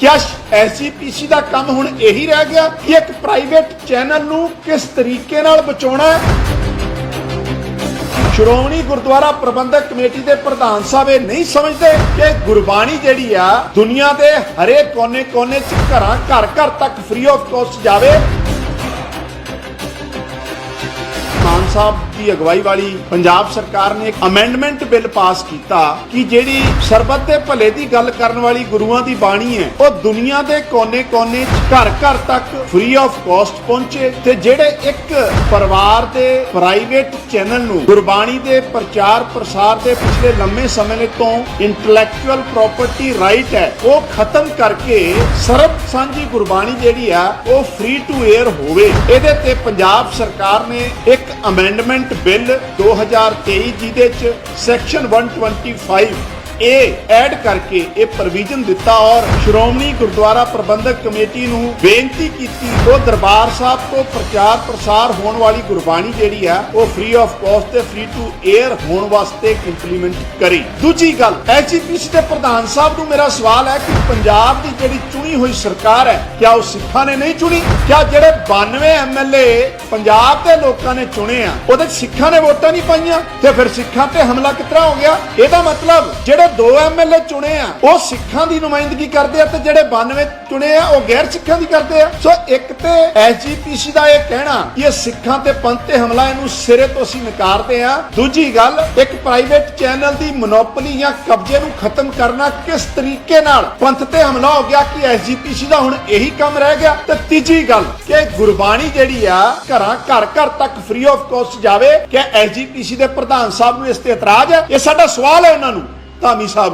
ਕਿਆ ਐਸਜੀਪੀਸੀ ਦਾ ਕੰਮ ਹੁਣ ਇਹੀ ਰਹਿ ਗਿਆ ਕਿ ਇੱਕ ਪ੍ਰਾਈਵੇਟ ਚੈਨਲ ਨੂੰ ਕਿਸ ਤਰੀਕੇ ਨਾਲ ਬਚਾਉਣਾ ਹੈ? ਸ਼੍ਰੋਮਣੀ ਗੁਰਦੁਆਰਾ ਪ੍ਰਬੰਧਕ ਕਮੇਟੀ ਦੇ ਪ੍ਰਧਾਨ ਸਾਹਿਬ ਇਹ ਨਹੀਂ ਸਮਝਦੇ ਕਿ ਗੁਰਬਾਣੀ ਜਿਹੜੀ ਆ, ਦੁਨੀਆ ਦੇ ਹਰੇਕ ਕੋਨੇ-ਕੋਨੇ 'ਚ ਘਰਾਂ ਘਰ-ਘਰ ਤੱਕ ਫ੍ਰੀ ਆਫ ਕਾਸਟ ਜਾਵੇ। ਮਾਨ ਸਾਹਿਬ ਦੀ ਅਗਵਾਈ ਵਾਲੀ ਪੰਜਾਬ ਸਰਕਾਰ ਨੇ ਇੱਕ ਅਮੈਂਡਮੈਂਟ ਬਿੱਲ ਪਾਸ ਕੀਤਾ ਕਿ ਜਿਹੜੀ ਸਰਬੱਤ ਦੇ ਭਲੇ ਦੀ ਗੱਲ ਕਰਨ ਵਾਲੀ ਗੁਰੂਆਂ ਦੀ ਬਾਣੀ ਹੈ, ਉਹ ਦੁਨੀਆ ਦੇ ਕੋਨੇ-ਕੋਨੇ ਘਰ-ਘਰ ਤੱਕ ਫ੍ਰੀ ਆਫ ਕਾਸਟ ਪਹੁੰਚੇ ਤੇ ਜਿਹੜੇ ਇੱਕ ਪਰਿਵਾਰ ਦੇ ਪ੍ਰਾਈਵੇਟ ਚੈਨਲ ਨੂੰ ਗੁਰਬਾਣੀ ਦੇ ਪ੍ਰਚਾਰ ਪ੍ਰਸਾਰ ਦੇ ਪਿਛਲੇ ਲੰਮੇ ਸਮੇਂ ਤੋਂ ਇੰਟੈਲੈਕਚੁਅਲ ਪ੍ਰਾਪਰਟੀ ਰਾਈਟ ਹੈ, ਉਹ ਖਤਮ ਕਰਕੇ ਸਰਬ ਸਾਂਝੀ ਗੁਰਬਾਣੀ ਜਿਹੜੀ ਆ, ਉਹ ਫ੍ਰੀ ਟੂ 에ਅਰ ਹੋਵੇ। ਇਹਦੇ ਤੇ ਪੰਜਾਬ ਸਰਕਾਰ ਨੇ ਇੱਕ ਅਮੈਂਡਮੈਂਟ ਬਿੱਲ 2023 ਜਿਹਦੇ ਚ ਸੈਕਸ਼ਨ 125 ਇਹ ਐਡ ਕਰਕੇ ਇਹ ਪ੍ਰੋਵੀਜ਼ਨ ਦਿੱਤਾ ਔਰ ਸ਼੍ਰੋਮਣੀ ਗੁਰਦੁਆਰਾ ਪ੍ਰਬੰਧਕ ਕਮੇਟੀ ਨੂੰ ਬੇਨਤੀ ਕੀਤੀ ਉਹ ਦਰਬਾਰ ਸਾਹਿਬ ਤੋਂ ਪ੍ਰਚਾਰ ਪ੍ਰਸਾਰ ਹੋਣ ਵਾਲੀ ਗੁਰਬਾਣੀ ਜਿਹੜੀ ਆ, ਉਹ ਫ੍ਰੀ ਆਫ ਕਾਸਟ ਤੇ ਫ੍ਰੀ ਟੂ 에ਅਰ ਹੋਣ ਵਾਸਤੇ ਇੰਪਲੀਮੈਂਟ ਕਰੀ। ਦੂਜੀ ਗੱਲ ਐਜੀਪੀਸੀ ਦੇ ਪ੍ਰਧਾਨ ਸਾਹਿਬ ਨੂੰ ਮੇਰਾ ਸਵਾਲ ਹੈ ਕਿ ਪੰਜਾਬ ਦੀ ਜਿਹੜੀ ਚੁਣੀ ਹੋਈ ਸਰਕਾਰ ਹੈ, ਕਿਆ ਉਹ ਸਿੱਖਾਂ ਨੇ ਨਹੀਂ ਚੁਣੀ? ਕਿਆ ਜਿਹੜੇ 92 ਐਮਐਲਏ ਪੰਜਾਬ ਦੇ ਲੋਕਾਂ ਨੇ ਚੁਣੇ ਆ, ਉਹਦੇ 'ਚ ਸਿੱਖਾਂ ਨੇ ਵੋਟਾਂ ਨਹੀਂ ਪਾਈਆਂ? ਤੇ ਫਿਰ ਸਿੱਖਾਂ ਤੇ ਹਮਲਾ ਕਿਤਰਾ ਹੋ ਗਿਆ? ਇਹਦਾ ਮਤਲਬ ਜਿਹੜੇ ਦੋ ਐਮਐਲਏ ਚੁਣੇ ਆ, ਉਹ ਸਿੱਖਾਂ ਦੀ ਨੁਮਾਇੰਦਗੀ ਕਰਦੇ ਆ ਤੇ ਜਿਹੜੇ 92 ਚੁਣੇ ਆ, ਉਹ ਗੈਰ ਸਿੱਖਾਂ ਦੀ ਕਰਦੇ ਆ। ਸੋ ਇੱਕ ਤੇ ਐਸਜੀਪੀਸੀ ਦਾ ਇਹ ਕਹਿਣਾ ਕਿ ਇਹ ਸਿੱਖਾਂ ਤੇ ਪੰਥ ਤੇ ਹਮਲਾ ਇਹਨੂੰ ਸਿਰੇ ਤੋਂ ਅਸੀਂ ਨਕਾਰਦੇ ਆ। ਦੂਜੀ ਗੱਲ, ਇੱਕ ਪ੍ਰਾਈਵੇਟ ਚੈਨਲ ਦੀ ਮੋਨੋਪੋਲੀ ਜਾਂ ਕਬਜ਼ੇ ਨੂੰ ਖਤਮ ਕਰਨਾ ਕਿਸ ਤਰੀਕੇ ਨਾਲ ਪੰਥ ਤੇ ਹਮਲਾ ਹੋ ਗਿਆ ਕਿ ਐਸਜੀਪੀਸੀ ਦਾ ਹੁਣ ਇਹੀ ਕੰਮ ਰਹਿ ਗਿਆ? ਤੇ ਤੀਜੀ ਗੱਲ ਕਿ ਗੁਰਬਾਣੀ ਜਿਹੜੀ ਆ, ਘਰਾਂ ਘਰ ਘਰ ਤੱਕ ਫ੍ਰੀ ਆਫ ਕਾਸਟ ਜਾਵੇ, ਕਿ ਐਸਜੀਪੀਸੀ ਦੇ ਪ੍ਰਧਾਨ ਸਾਹਿਬ ਨੂੰ ਇਸ ਤੇ ਇਤਰਾਜ਼ ਹੈ ਇਹ ਸਾਡਾ ਸਵਾਲ ਹੈ ਉਹਨਾਂ ਨੂੰ। ਧਾਮੀ ਸਾਹਿਬ